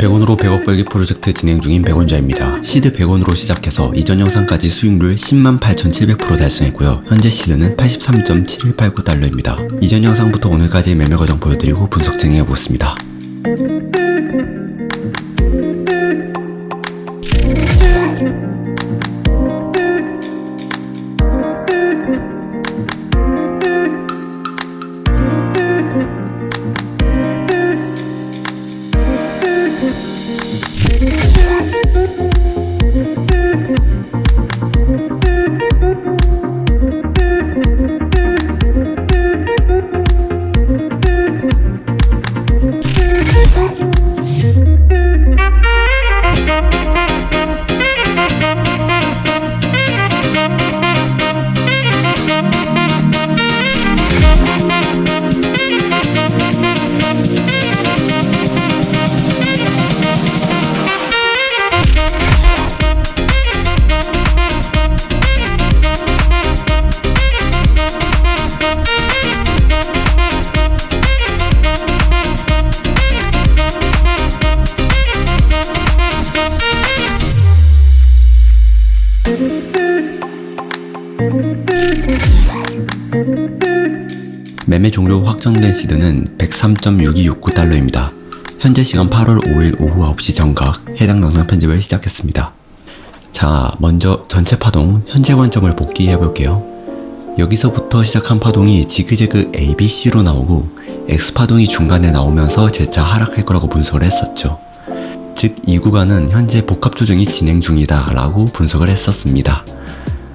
100원으로 100억 벌기 프로젝트 진행 중인 100원자입니다. 시드 100원으로 시작해서 이전 영상까지 수익률 10만 8,700% 달성했고요. 현재 시드는 83.7189달러입니다. 이전 영상부터 오늘까지 매매 과정 보여드리고 분석 진행해보겠습니다. 매매 종료 확정된 시드는 103.6269달러입니다. 현재 시간 8월 5일 오후 9시 정각 해당 영상 편집을 시작했습니다. 자, 먼저 전체 파동 현재 관점을 복귀해 볼게요. 여기서부터 시작한 파동이 지그재그 ABC로 나오고 X 파동이 중간에 나오면서 재차 하락할 거라고 분석을 했었죠. 즉, 이 구간은 현재 복합 조정이 진행 중이다 라고 분석을 했었습니다.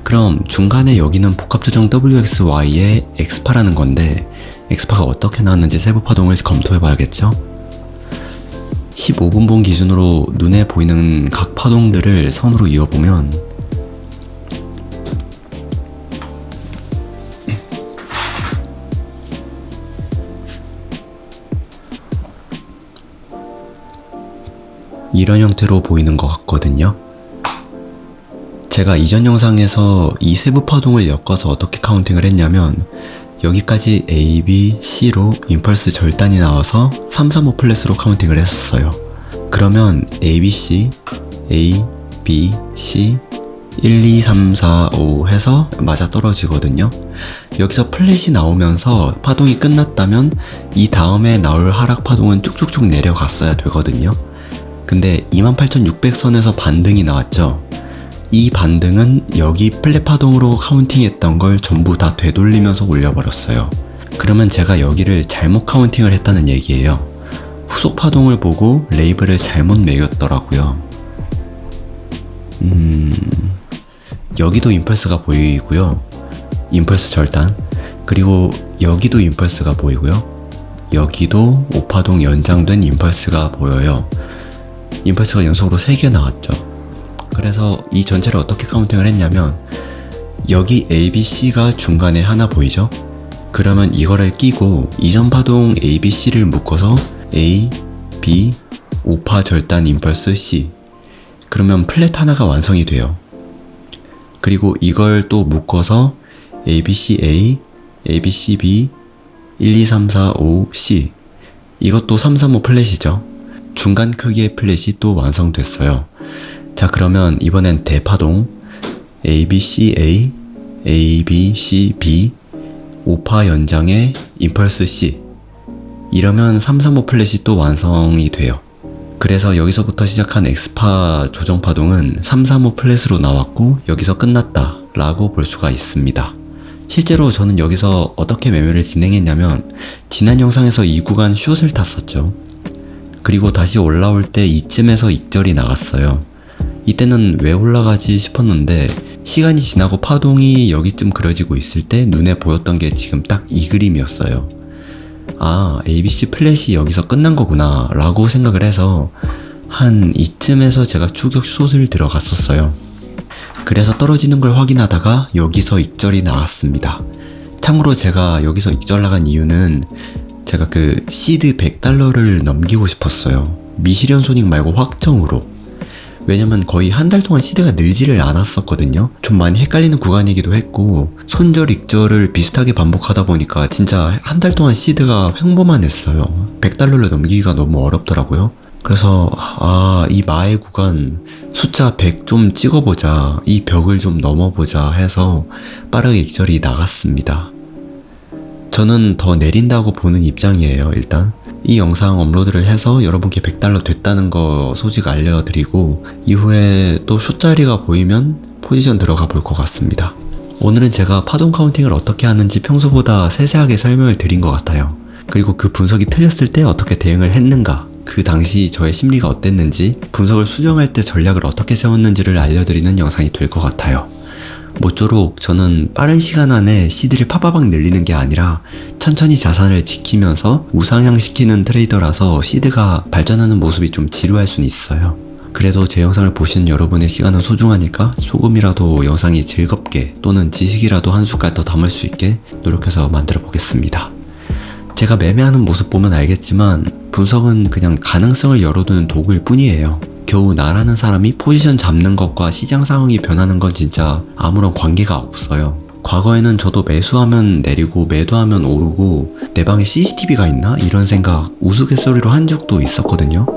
그럼 중간에 여기는 복합조정 WXY의 X파라는 건데 X파가 어떻게 나왔는지 세부 파동을 검토해 봐야겠죠? 15분봉 기준으로 눈에 보이는 각 파동들을 선으로 이어보면 이런 형태로 보이는 것 같거든요. 제가 이전 영상에서 이 세부 파동을 엮어서 어떻게 카운팅을 했냐면 여기까지 A, B, C로 임펄스 절단이 나와서 3, 3, 5 플랫으로 카운팅을 했었어요. 그러면 A, B, C, A, B, C 1, 2, 3, 4, 5 해서 맞아 떨어지거든요. 여기서 플랫이 나오면서 파동이 끝났다면 이 다음에 나올 하락 파동은 쭉쭉쭉 내려갔어야 되거든요. 근데 28,600선에서 반등이 나왔죠. 이 반등은 여기 플랫 파동으로 카운팅했던 걸 전부 다 되돌리면서 올려버렸어요. 그러면 제가 여기를 잘못 카운팅을 했다는 얘기예요. 후속 파동을 보고 레이블을 잘못 매겼더라고요. 음, 여기도 임펄스가 보이고요. 임펄스 절단. 그리고 여기도 임펄스가 보이고요. 여기도 오파동 연장된 임펄스가 보여요. 임펄스가 연속으로 3개 나왔죠. 그래서 이 전체를 어떻게 카운팅을 했냐면 여기 A, B, C가 중간에 하나 보이죠? 그러면 이거를 끼고 이전 파동 A, B, C를 묶어서 A, B, 오파 절단 임펄스 C 그러면 플랫 하나가 완성이 돼요. 그리고 이걸 또 묶어서 A, B, C, A, A, B, C, B 1, 2, 3, 4, 5, C 이것도 3, 3, 5 플랫이죠. 중간 크기의 플랫이 또 완성됐어요. 자, 그러면 이번엔 대파동 ABCA, ABCB, 오파 연장의 임펄스 C. 이러면 335 플랫이 또 완성이 돼요. 그래서 여기서부터 시작한 X파 조정 파동은 335 플랫으로 나왔고 여기서 끝났다 라고 볼 수가 있습니다. 실제로 저는 여기서 어떻게 매매를 진행했냐면 지난 영상에서 이 구간 숏을 탔었죠. 그리고 다시 올라올 때 이쯤에서 익절이 나갔어요. 이때는 왜 올라가지 싶었는데 시간이 지나고 파동이 여기쯤 그려지고 있을 때 눈에 보였던 게 지금 딱 이 그림이었어요. 아, ABC 플랫이 여기서 끝난 거구나 라고 생각을 해서 한 이쯤에서 제가 추격 숏을 들어갔었어요. 그래서 떨어지는 걸 확인하다가 여기서 익절이 나왔습니다. 참고로 제가 여기서 익절 나간 이유는 제가 그 시드 100달러를 넘기고 싶었어요. 미실현 손익 말고 확정으로. 왜냐면 거의 한 달 동안 시드가 늘지를 않았었거든요. 좀 많이 헷갈리는 구간이기도 했고 손절 익절을 비슷하게 반복하다 보니까 진짜 한 달 동안 시드가 횡보만 했어요. 100달러를 넘기기가 너무 어렵더라고요. 그래서 아, 이 마의 구간 숫자 100 좀 찍어보자. 이 벽을 좀 넘어보자 해서 빠르게 익절이 나갔습니다. 저는 더 내린다고 보는 입장이에요, 일단. 이 영상 업로드를 해서 여러분께 100달러 됐다는 거 소식 알려드리고 이후에 또 숏자리가 보이면 포지션 들어가 볼 것 같습니다. 오늘은 제가 파동 카운팅을 어떻게 하는지 평소보다 세세하게 설명을 드린 것 같아요. 그리고 그 분석이 틀렸을 때 어떻게 대응을 했는가, 그 당시 저의 심리가 어땠는지, 분석을 수정할 때 전략을 어떻게 세웠는지를 알려드리는 영상이 될 것 같아요. 모쪼록 저는 빠른 시간 안에 CD를 파바박 늘리는 게 아니라 천천히 자산을 지키면서 우상향시키는 트레이더라서 시드가 발전하는 모습이 좀 지루할 수는 있어요. 그래도 제 영상을 보시는 여러분의 시간은 소중하니까 조금이라도 영상이 즐겁게 또는 지식이라도 한 숟갈 더 담을 수 있게 노력해서 만들어 보겠습니다. 제가 매매하는 모습 보면 알겠지만 분석은 그냥 가능성을 열어두는 도구일 뿐이에요. 겨우 나라는 사람이 포지션 잡는 것과 시장 상황이 변하는 건 진짜 아무런 관계가 없어요. 과거에는 저도 매수하면 내리고 매도하면 오르고 내 방에 CCTV가 있나? 이런 생각 우스갯소리로 한 적도 있었거든요.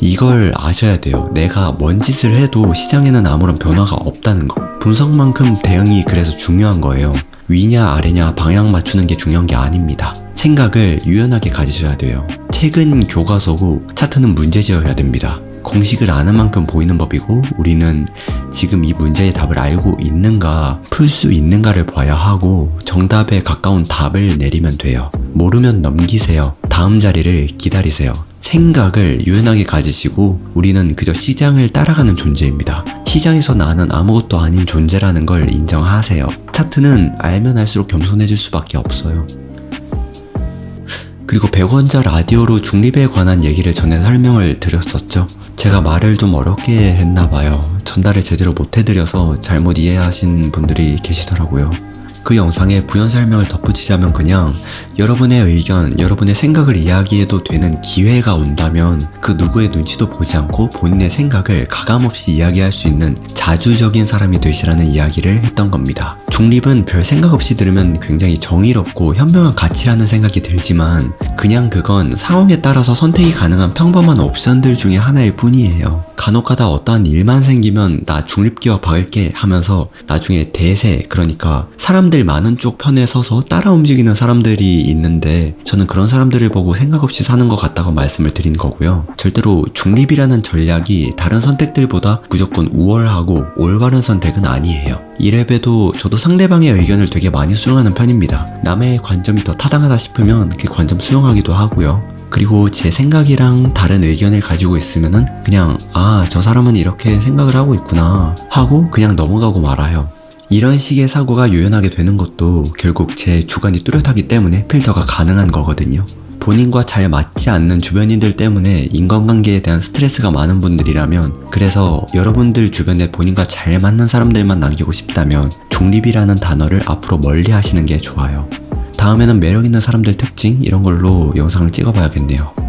이걸 아셔야 돼요. 내가 뭔 짓을 해도 시장에는 아무런 변화가 없다는 거. 분석만큼 대응이 그래서 중요한 거예요. 위냐 아래냐 방향 맞추는 게 중요한 게 아닙니다. 생각을 유연하게 가지셔야 돼요. 최근 교과서고 차트는 문제 지어야 됩니다. 공식을 아는 만큼 보이는 법이고 우리는 지금 이 문제의 답을 알고 있는가 풀 수 있는가를 봐야 하고 정답에 가까운 답을 내리면 돼요. 모르면 넘기세요. 다음 자리를 기다리세요. 생각을 유연하게 가지시고 우리는 그저 시장을 따라가는 존재입니다. 시장에서 나는 아무것도 아닌 존재라는 걸 인정하세요. 차트는 알면 알수록 겸손해질 수밖에 없어요. 그리고 100원자 라디오로 중립에 관한 얘기를 전에 설명을 드렸었죠. 제가 말을 좀 어렵게 했나 봐요. 전달을 제대로 못 해드려서 잘못 이해하신 분들이 계시더라고요. 그 영상에 부연 설명을 덧붙이자면 그냥 여러분의 의견, 여러분의 생각을 이야기해도 되는 기회가 온다면 그 누구의 눈치도 보지 않고 본인의 생각을 가감없이 이야기할 수 있는 자주적인 사람이 되시라는 이야기를 했던 겁니다. 중립은 별 생각 없이 들으면 굉장히 정의롭고 현명한 가치라는 생각이 들지만 그냥 그건 상황에 따라서 선택이 가능한 평범한 옵션들 중에 하나일 뿐이에요. 간혹가다 어떠한 일만 생기면 나 중립기와 박을게 하면서 나중에 대세 그러니까 사람 들 많은 쪽 편에 서서 따라 움직이는 사람들이 있는데 저는 그런 사람들을 보고 생각 없이 사는 것 같다고 말씀을 드린 거고요. 절대로 중립이라는 전략이 다른 선택들보다 무조건 우월하고 올바른 선택은 아니에요. 이래봬도 저도 상대방의 의견을 되게 많이 수용하는 편입니다. 남의 관점이 더 타당하다 싶으면 그 관점 수용하기도 하고요. 그리고 제 생각이랑 다른 의견을 가지고 있으면은 그냥 아, 저 사람은 이렇게 생각을 하고 있구나 하고 그냥 넘어가고 말아요. 이런 식의 사고가 유연하게 되는 것도 결국 제 주관이 뚜렷하기 때문에 필터가 가능한 거거든요. 본인과 잘 맞지 않는 주변인들 때문에 인간관계에 대한 스트레스가 많은 분들이라면 그래서 여러분들 주변에 본인과 잘 맞는 사람들만 남기고 싶다면 중립이라는 단어를 앞으로 멀리 하시는 게 좋아요. 다음에는 매력 있는 사람들 특징 이런 걸로 영상을 찍어봐야겠네요.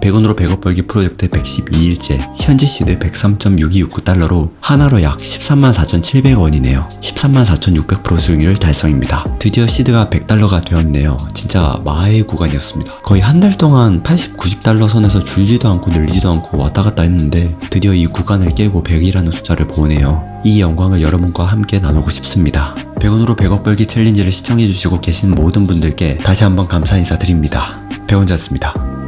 100원으로 100억 벌기 프로젝트 112일째 현지 시드 103.6269달러로 하나로 약 13만 4,700원이네요. 13만 4,600% 수익률 달성입니다. 드디어 시드가 100달러가 되었네요. 진짜 마의 구간이었습니다. 거의 한 달 동안 80, 90달러 선에서 줄지도 않고 늘지도 않고 왔다 갔다 했는데 드디어 이 구간을 깨고 100이라는 숫자를 보네요. 이 영광을 여러분과 함께 나누고 싶습니다. 100원으로 100억 벌기 챌린지를 시청해주시고 계신 모든 분들께 다시 한번 감사 인사드립니다. 백원자였습니다.